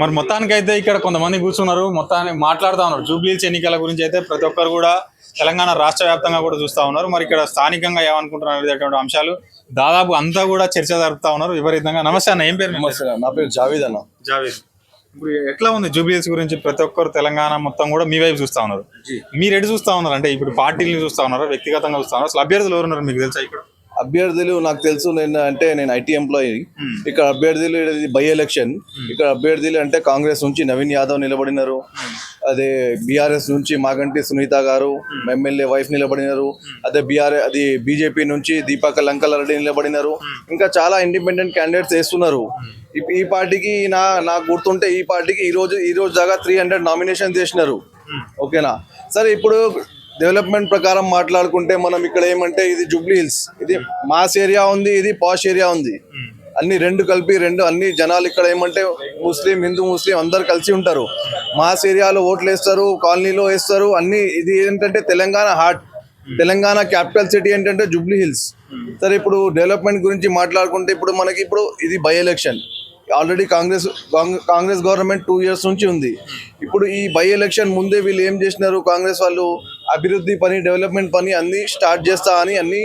మరి మొత్తానికి అయితే ఇక్కడ కొంతమంది కూర్చున్నారు. మొత్తాన్ని మాట్లాడుతూ ఉన్నారు. జూబ్లీస్ ఎన్నికల గురించి అయితే ప్రతి ఒక్కరు కూడా తెలంగాణ రాష్ట్ర వ్యాప్తంగా కూడా చూస్తా ఉన్నారు. మరి ఇక్కడ స్థానికంగా ఏమనుకుంటున్నారు అనేటువంటి అంశాలు దాదాపు అంతా కూడా చర్చ జరుపుతా ఉన్నారు. విపరీతంగా. నమస్తే అన్న ఏం పేరు? నమస్తే నా పేరు జావేద్ అన్న. జావేద్. ఇప్పుడు ఎట్లా ఉంది జూబ్లీస్ గురించి ప్రతి ఒక్కరు తెలంగాణ మొత్తం కూడా మీ వైపు చూస్తా ఉన్నారు? మీరు ఎటు చూస్తా ఉన్నారు? అంటే ఇప్పుడు పార్టీలు చూస్తా ఉన్నారు వ్యక్తిగతంగా చూస్తా ఉన్నారు. అసలు అభ్యర్థులు ఎవరు ఉన్నారు మీకు తెలుసా ఇక్కడ? అభ్యర్థులు నాకు తెలుసు నేను అంటే నేను ఐటీ ఎంప్లాయీ. ఇక్కడ అభ్యర్థులు బై ఎలక్షన్ ఇక్కడ అభ్యర్థులు అంటే కాంగ్రెస్ నుంచి నవీన్ యాదవ్ నిలబడినారు. అదే బీఆర్ఎస్ నుంచి మాగంటి సునీత గారు ఎమ్మెల్యే వైఫ్ నిలబడినారు. అదే బీఆర్ అది బీజేపీ నుంచి దీపక్ లంకలరెడ్డి నిలబడినారు. ఇంకా చాలా ఇండిపెండెంట్ క్యాండిడేట్స్ వేస్తున్నారు. ఈ- ఈ పార్టీకి నా నాకు గుర్తుంటే ఈ పార్టీకి ఈ రోజు ఈ రోజు దాకా త్రీ హండ్రెడ్ నామినేషన్ చేసినారు. ఓకేనా? సరే ఇప్పుడు డెవలప్మెంట్ ప్రకారం మాట్లాడుకుంటే మనం ఇక్కడ ఏమంటే ఇది జూబ్లీ హిల్స్. ఇది మాస్ ఏరియా ఉంది ఇది పాష్ ఏరియా ఉంది. అన్ని రెండు కలిపి రెండు అన్ని జనాలు ఇక్కడ ఏమంటే ముస్లిం హిందూ ముస్లిం అందరు కలిసి ఉంటారు. మాస్ ఏరియాలో ఓట్లు వేస్తారు కాలనీలో వేస్తారు అన్ని ఇది ఏంటంటే Telangana heart Telangana capital city ఏంటంటే జూబ్లీ హిల్స్. సరే ఇప్పుడు డెవలప్మెంట్ గురించి మాట్లాడుకుంటే ఇప్పుడు మనకి ఇప్పుడు ఇది by election already Congress Cong- Congress government two years నుంచి ఉంది. ఇప్పుడు ఈ బై ఎలక్షన్ ముందే వీళ్ళు ఏం చేసినారు? కాంగ్రెస్ వాళ్ళు అభివృద్ధి పని డెవలప్మెంట్ పని అన్ని స్టార్ట్ చేస్తా అని అన్ని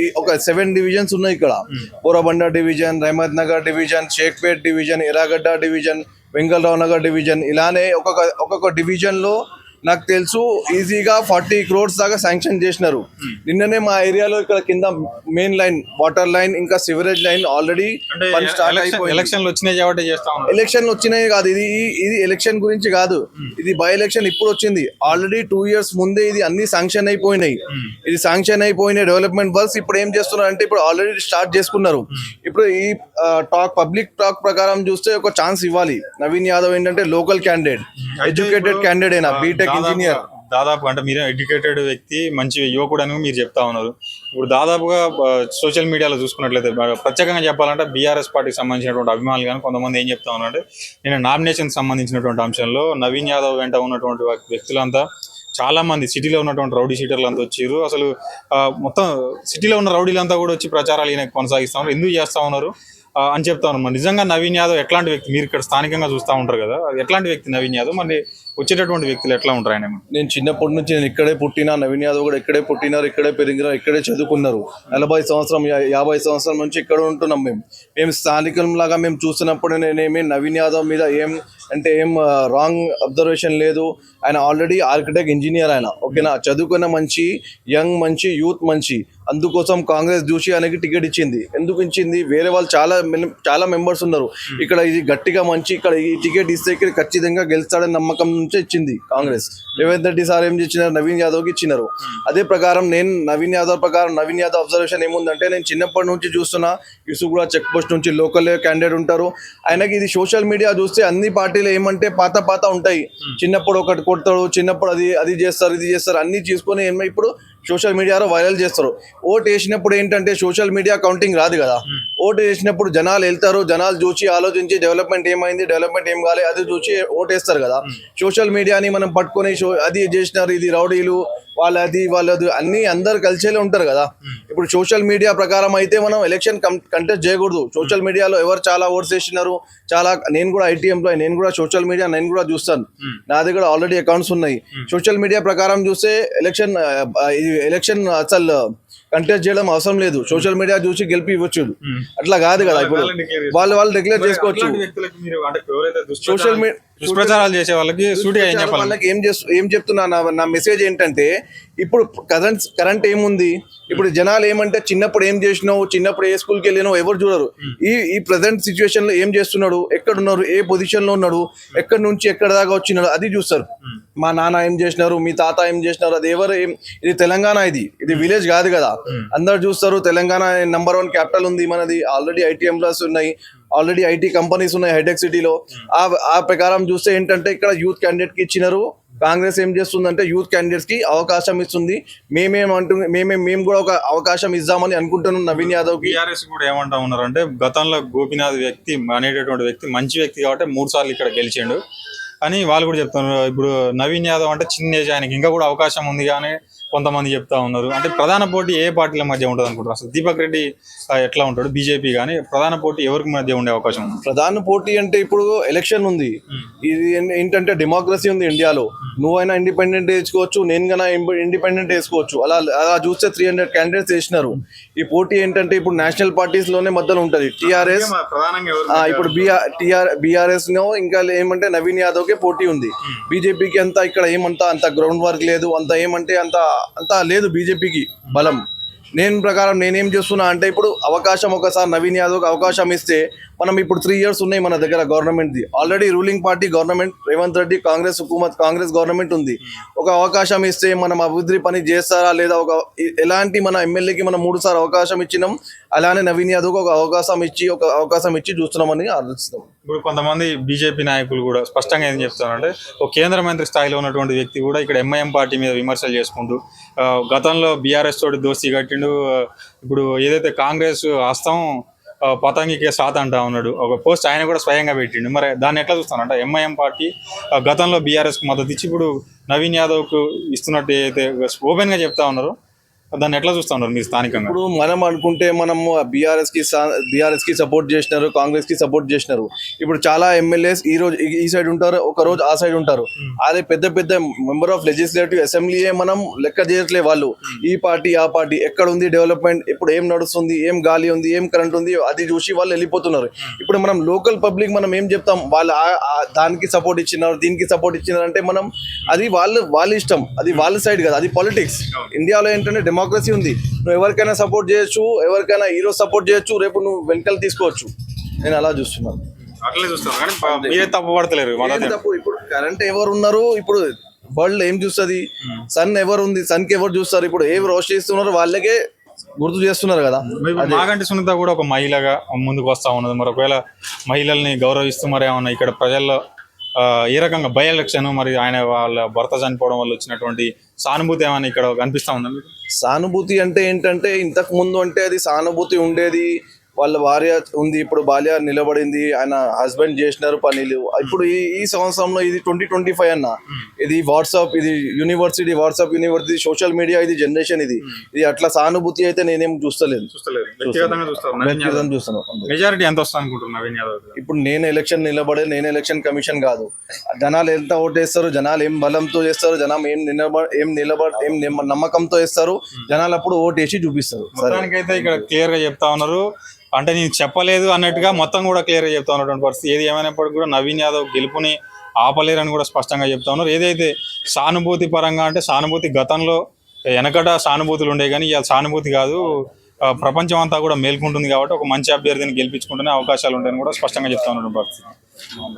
ఈ ఒక సెవెన్ డివిజన్స్ ఉన్నాయి ఇక్కడ. Borabanda division Rahmat Nagar division Shaikpet division Erragadda division Vengalrao Nagar division ఇలానే ఒక్కొక్క ఒక్కొక్క డివిజన్లో నాకు తెలుసు ఈజీగా ఫార్టీ క్రోడ్స్ దాకా శాంక్షన్ చేసినారు. నిన్ననే మా ఏరియాలో ఇక్కడ కింద మెయిన్ లైన్ వాటర్ లైన్ ఇంకా సివరేజ్ లైన్ ఆల్రెడీ ఎలక్షన్లు వచ్చినాయి కాబట్టి చేస్తా ఉన్నారు. ఎలక్షన్ వచ్చినాయి కాదు ఇది ఇది ఎలక్షన్ గురించి కాదు. ఇది బై ఎలక్షన్ ఇప్పుడు వచ్చింది. ఆల్రెడీ టూ ఇయర్స్ ముందే ఇది అన్ని శాంక్షన్ అయిపోయినాయి. ఇది శాంక్షన్ అయిపోయినాయి డెవలప్మెంట్ వర్క్స్ ఇప్పుడు ఏం చేస్తున్నారు అంటే ఇప్పుడు ఆల్రెడీ స్టార్ట్ చేసుకున్నారు. ఇప్పుడు ఈ టాక్ పబ్లిక్ టాక్ ప్రకారం చూస్తే ఒక ఛాన్స్ ఇవ్వాలి. నవీన్ యాదవ్ ఏంటంటే లోకల్ క్యాండిడేట్. ఎడ్యుకేటెడ్ క్యాండిడేట్ అయినా బీటెక్ దాదాపు- ఇంజనీర్ దాదాపు అంటే మీరు ఎడ్యుకేటెడ్ వ్యక్తి మంచి యువకుడు అని మీరు చెప్తా ఉన్నారు. ఇప్పుడు దాదాపుగా సోషల్ మీడియాలో చూసుకున్నట్లయితే ప్రత్యేకంగా చెప్పాలంటే బీఆర్ఎస్ పార్టీకి సంబంధించినటువంటి అభిమానులు కానీ కొంతమంది ఏం చెప్తా ఉన్నారంటే నేను నామినేషన్ సంబంధించినటువంటి అంశంలో నవీన్ యాదవ్ వెంట ఉన్నటువంటి వ్యక్- వ్యక్తులంతా చాలా మంది సిటీలో ఉన్నటువంటి రౌడీ షీటర్లు అంతా వచ్చారు. అసలు మొత్తం సిటీలో ఉన్న రౌడీలంతా కూడా వచ్చి ప్రచారాలు ఈయన కొనసాగిస్తా ఉన్నారు. ఎందుకు చేస్తా ఉన్నారు? అని చెప్తాను మరి నిజంగా నవీన్ యాదవ్ ఎట్లాంటి వ్యక్తి? మీరు ఇక్కడ స్థానికంగా చూస్తూ ఉంటారు కదా. ఎట్లాంటి వ్యక్తి నవీన్ యాదవ్? మరి వచ్చేటటువంటి వ్యక్తులు ఎట్లా ఉంటారు ఆయన? నేను చిన్నప్పటి నుంచి నేను ఇక్కడే పుట్టినా నవీన్ యాదవ్ కూడా ఇక్కడే పుట్టినారు ఇక్కడే పెరిగినారు ఇక్కడే చదువుకున్నారు. నలభై సంవత్సరం యాభై సంవత్సరం నుంచి ఇక్కడ ఉంటున్నాం మేము. మేము స్థానికంలాగా మేము చూసినప్పుడు నేనేమి నవీన్ యాదవ్ మీద ఏం అంటే ఏం రాంగ్ అబ్జర్వేషన్ లేదు. ఆయన ఆల్రెడీ ఆర్కిటెక్ట్ ఇంజనీర్ ఆయన. ఓకేనా? చదువుకున్న మంచి యంగ్ మంచి యూత్ మంచి. అందుకోసం కాంగ్రెస్ చూసి ఆయనకి టికెట్ ఇచ్చింది. ఎందుకు ఇచ్చింది? వేరే వాళ్ళు చాలా చాలా మెంబర్స్ ఉన్నారు. ఇక్కడ ఇది గట్టిగా మంచి ఇక్కడ ఈ టికెట్ ఇస్తే ఇక్కడ ఖచ్చితంగా గెలుస్తాడని నమ్మకం నుంచే ఇచ్చింది కాంగ్రెస్. రేవంత్ రెడ్డి సార్ ఏం ఇచ్చినారు నవీన్ యాదవ్కి ఇచ్చినారు. అదే ప్రకారం నేను నవీన్ యాదవ్ ప్రకారం నవీన్ యాదవ్ అబ్జర్వేషన్ ఏముందంటే నేను చిన్నప్పటి నుంచి చూస్తున్నా. ఇసుగుడ చెక్ పోస్ట్ నుంచి లోకల్ క్యాండిడేట్ ఉంటారు. ఆయనకి ఇది సోషల్ మీడియా చూస్తే అన్ని పార్టీలు ఏమంటే పాత పాత ఉంటాయి. చిన్నప్పుడు ఒకటి కొడతాడు చిన్నప్పుడు అది అది చేస్తారు ఇది చేస్తారు అన్ని తీసుకొని ఏమో ఇప్పుడు సోషల్ మీడియాలో వైరల్ చేస్తారు. ఓటు వేసినప్పుడు ఏంటంటే సోషల్ మీడియా కౌంటింగ్ రాదు కదా. ఓటు వేసినప్పుడు జనాలు వెళ్తారు జనాలు చూసి ఆలోచించి డెవలప్మెంట్ ఏమైంది డెవలప్మెంట్ ఏం కాలే అది చూసి ఓటు వేస్తారు కదా. సోషల్ మీడియాని మనం పట్టుకొని అది చేసినారు ఇది రౌడీలు వాళ్ళది వాళ్ళది అన్ని అందరు కలిసేలే ఉంటారు కదా. ఇప్పుడు సోషల్ మీడియా ప్రకారం అయితే మనం ఎలక్షన్ కంటెస్ట్ చేయకూడదు. సోషల్ మీడియాలో ఎవరు చాలా ఓట్స్ వేసినారు చాలా నేను కూడా ఐటీ ఎంప్లాయ్ నేను కూడా సోషల్ మీడియా నేను కూడా చూస్తాను. నా దగ్గర ఆల్రెడీ అకౌంట్స్ ఉన్నాయి. సోషల్ మీడియా ప్రకారం చూస్తే ఎలక్షన్ ఇది ఎలక్షన్ అసలు కంటెస్ట్ చేయడం అవసరం లేదు. సోషల్ మీడియా చూసి గెలిపి ఇవ్వచ్చు. అట్లా కాదు కదా ఇప్పుడు. వాళ్ళు వాళ్ళు డిక్లేర్ చేసుకోవచ్చు. సోషల్ మీడియా దుష్ప్రచారాలు చేసే వాళ్ళకి సూటిగా ఏం చెప్పాలి? వాళ్ళకి ఏం చేస్తు ఏం చెప్తున్నా నా నా మెసేజ్ ఏంటంటే ఇప్పుడు కరెంట్ కరెంట్ ఏముంది? ఇప్పుడు జనాలు ఏమంటే చిన్నప్పుడు ఏం చేసినావు? చిన్నప్పుడు ఏ స్కూల్కి వెళ్ళినావు? ఎవరు చూడరు. ఈ ఈ ప్రజెంట్ సిచ్యువేషన్లో ఏం చేస్తున్నాడు? ఎక్కడ ఉన్నారు ఏ పొజిషన్లో ఉన్నాడు? ఎక్కడి నుంచి ఎక్కడ దాకా వచ్చినాడు? అది చూస్తారు. మా నాన్న ఏం చేసినారు? మీ తాత ఏం చేసినారు? అది ఎవరు ఏం ఇది తెలంగాణ ఇది. ఇది విలేజ్ కాదు కదా. అందరు చూస్తారు తెలంగాణ నంబర్ వన్ క్యాపిటల్ ఉంది మనది. ఆల్రెడీ ఐటీ ఎంప్లాయస్ ఉన్నాయి. ఆల్రెడీ ఐటీ కంపెనీస్ ఉన్నాయి హైటెక్ సిటీలో. ఆ ఆ ప్రకారం చూస్తే ఏంటంటే ఇక్కడ యూత్ క్యాండిడేట్కి ఇచ్చినారు. కాంగ్రెస్ ఏం చేస్తుందంటే యూత్ క్యాండిడేట్స్కి అవకాశం ఇస్తుంది. మేమేం అంటు మేమే మేము కూడా ఒక అవకాశం ఇద్దామని అనుకుంటున్నాం నవీన్ యాదవ్కి టీఆర్ఎస్ కూడా ఏమంటా ఉన్నారంటే గతంలో గోపీనాథ్ వ్యక్తి అనేటటువంటి వ్యక్తి మంచి వ్యక్తి కాబట్టి మూడు సార్లు ఇక్కడ గెలిచిండు. అని వాళ్ళు కూడా చెప్తున్నారు ఇప్పుడు నవీన్ యాదవ్ అంటే చిన్న ఏజ్ ఆయనకి ఇంకా కూడా అవకాశం ఉంది కానీ కొంతమంది చెప్తా ఉన్నారు. అంటే ప్రధాన పోటీ ఏ పార్టీల మధ్య ఉంటుంది అనుకుంటారు అసలు దీపక్ రెడ్డి ఎట్లా ఉంటాడు? బీజేపీ కానీ ప్రధాన పోటీ ఎవరికి మధ్య ఉండే అవకాశం? ఉంది ప్రధాన పోటీ అంటే ఇప్పుడు ఎలక్షన్ ఉంది. ఇది ఏంటంటే డెమోక్రసీ ఉంది ఇండియాలో. నువ్వైనా ఇండిపెండెంట్ వేసుకోవచ్చు నేను కన్నా ఇండిపెండెంట్ వేసుకోవచ్చు. అలా అలా చూస్తే త్రీ హండ్రెడ్ క్యాండిడేట్స్ వేసినారు. ఈ పోటీ ఏంటంటే ఇప్పుడు నేషనల్ పార్టీస్లోనే మధ్యలో ఉంటది. టిఆర్ఎస్ ఇప్పుడు బిఆర్ టిఆర్ బీఆర్ఎస్ ఇంకా ఏమంటే నవీన్ యాదవ్ కే పోటీ ఉంది. బీజేపీకి అంతా ఇక్కడ ఏమంతా అంత గ్రౌండ్ వర్క్ లేదు అంత ఏమంటే అంత అంత లేదు బీజేపీకి బలం. నేను ప్రకారం నేనేం చేస్తున్నా అంటే ఇప్పుడు అవకాశం ఒకసారి నవీన్ యాదవ్కి అవకాశం ఇస్తే మనం ఇప్పుడు త్రీ ఇయర్స్ ఉన్నాయి మన దగ్గర గవర్నమెంట్ది already ruling party government Revanth Reddy Congress హుకూమత్ Congress government ఉంది. ఒక అవకాశం ఇస్తే మనం అభివృద్ధి పని చేస్తారా లేదా ఒక ఎలాంటి మన ఎమ్మెల్యేకి మనం మూడు సార్లు అవకాశం ఇచ్చినాం అలానే నవీన్ యాదవ్కి ఒక అవకాశం ఇచ్చి ఒక అవకాశం ఇచ్చి చూస్తున్నామని ఆలోచిస్తాం. ఇప్పుడు కొంతమంది బీజేపీ నాయకులు కూడా స్పష్టంగా ఏం చెప్తారంటే ఒక కేంద్ర మంత్రి స్థాయిలో ఉన్నటువంటి వ్యక్తి కూడా ఇక్కడ ఎంఐఎం పార్టీ మీద విమర్శలు చేసుకుంటూ గతంలో బీఆర్ఎస్ తోటి దోస్తీ కట్టిండు ఇప్పుడు ఏదైతే కాంగ్రెస్ హస్తం పతంగికే సాత్ అంటా ఉన్నాడు. ఒక పోస్ట్ ఆయన కూడా స్వయంగా పెట్టిండు. మరి దాన్ని ఎట్లా చూస్తానంటే? ఎంఐఎం పార్టీ ఆ, గతంలో బీఆర్ఎస్కి మద్దతు ఇచ్చి ఇప్పుడు నవీన్ యాదవ్కు ఇస్తున్నట్టు అయితే ఓపెన్గా చెప్తా ఉన్నారు. దాన్ని ఎట్లా చూస్తా ఉన్నారు మీరు స్థానికంగా? ఇప్పుడు మనం అనుకుంటే మనము బీఆర్ఎస్కి బీఆర్ఎస్కి సపోర్ట్ చేసినారు కాంగ్రెస్కి సపోర్ట్ చేసినారు. ఇప్పుడు చాలా ఎమ్మెల్యేస్ ఈ రోజు ఈ- సైడ్ ఉంటారు ఒక రోజు ఆ సైడ్ ఉంటారు. అదే పెద్ద పెద్ద మెంబర్ ఆఫ్ లెజిస్లేటివ్ అసెంబ్లీయే మనం లెక్క చేయట్లే వాళ్ళు. ఈ పార్టీ ఆ పార్టీ ఎక్కడ ఉంది డెవలప్మెంట్ ఇప్పుడు ఏం నడుస్తుంది ఏం గాలి ఉంది ఏం కరెంట్ ఉంది అది చూసి వాళ్ళు వెళ్ళిపోతున్నారు. ఇప్పుడు మనం లోకల్ పబ్లిక్ మనం ఏం చెప్తాం వాళ్ళు దానికి సపోర్ట్ ఇచ్చినారు దీనికి సపోర్ట్ ఇచ్చినారు అంటే మనం అది వాళ్ళు వాళ్ళ ఇష్టం. అది వాళ్ళ సైడ్ కదా అది పాలిటిక్స్ ఇండియాలో ఏంటంటే డెమోక్రసీ ఉంది. నువ్వు ఎవరికైనా సపోర్ట్ చేయొచ్చు ఎవరికైనా హీరో సపోర్ట్ చేయొచ్చు రేపు నువ్వు వెనకాల తీసుకోవచ్చు. నేను అలా చూస్తున్నాను. అట్లే చూస్తాను కానీ ప- మీరే తప్పు పడతలేరు ఏం తప్పు? ఇప్పుడు కరెంట్ ఎవరు ఉన్నారు ఇప్పుడు వరల్డ్ ఏం చూస్తుంది? సన్ ఎవరు ఉంది? సన్కి ఎవరు చూస్తారు? ఇప్పుడు ఏ రోషన్ ఇస్తున్నారు వాళ్ళకే గుర్తు చేస్తున్నారు కదా. మాగంటి సునీత కూడా ఒక మహిళగా ముందుకు వస్తా ఉన్నది. మరి ఒకవేళ మహిళల్ని గౌరవిస్తూ మరి ఏమన్నా ఇక్కడ ప్రజల్లో ఏ రకంగా బై ఎలక్షన్ మరి ఆయన వాళ్ళ భర్త చనిపోవడం వల్ల వచ్చినటువంటి సానుభూతి ఏమైనా ఇక్కడ కనిపిస్తా ఉందా మీకు? సానుభూతి అంటే ఏంటంటే ఇంతకు ముందు అంటే అది సానుభూతి ఉండేది. వాళ్ళ భార్య ఉంది ఇప్పుడు భార్య నిలబడింది ఆయన హస్బెండ్ చేసినారు పనులు. ఇప్పుడు ఈ ఈ సంవత్సరంలో ఇది ట్వంటీ ట్వంటీ ఫైవ్ అన్న ఇది వాట్సాప్ ఇది university WhatsApp university social media ఇది జనరేషన్ ఇది. ఇది అట్లా సానుభూతి అయితే నేనేం చూస్తలేదు. వ్యక్తిగతం. మెజారిటీ ఎంత ఇప్పుడు నేను ఎలక్షన్ నిలబడే నేను ఎలక్షన్ కమిషన్ కాదు. జనాలు ఎంత ఓటేస్తారు జనాలు ఏం బలంతో చేస్తారు జనం ఏం నిలబ ఏం నిలబడ ఏం నిమ్మ- నమ్మకంతో వేస్తారు జనాలు అప్పుడు ఓటేసి చూపిస్తారు. ఇక్కడ క్లియర్గా చెప్తా ఉన్నారు. అంటే నేను చెప్పలేదు అన్నట్టుగా మొత్తం కూడా క్లియర్గా చెప్తా ఉన్నటువంటి పరిస్థితి ఏది ఏమైనప్పటికీ కూడా నవీన్ యాదవ్ గెలుపుని ఆపలేరని కూడా స్పష్టంగా చెప్తా ఉన్నారు. ఏదైతే సానుభూతి పరంగా అంటే సానుభూతి గతంలో వెనకట సానుభూతులు ఉండే కానీ ఇవాళ సానుభూతి కాదు ప్రపంచం అంతా కూడా మేల్కుంటుంది కాబట్టి ఒక మంచి అభ్యర్థిని గెలిపించుకుంటేనే అవకాశాలు ఉంటాయని కూడా స్పష్టంగా చెప్తా ఉన్నటువంటి పరిస్థితి.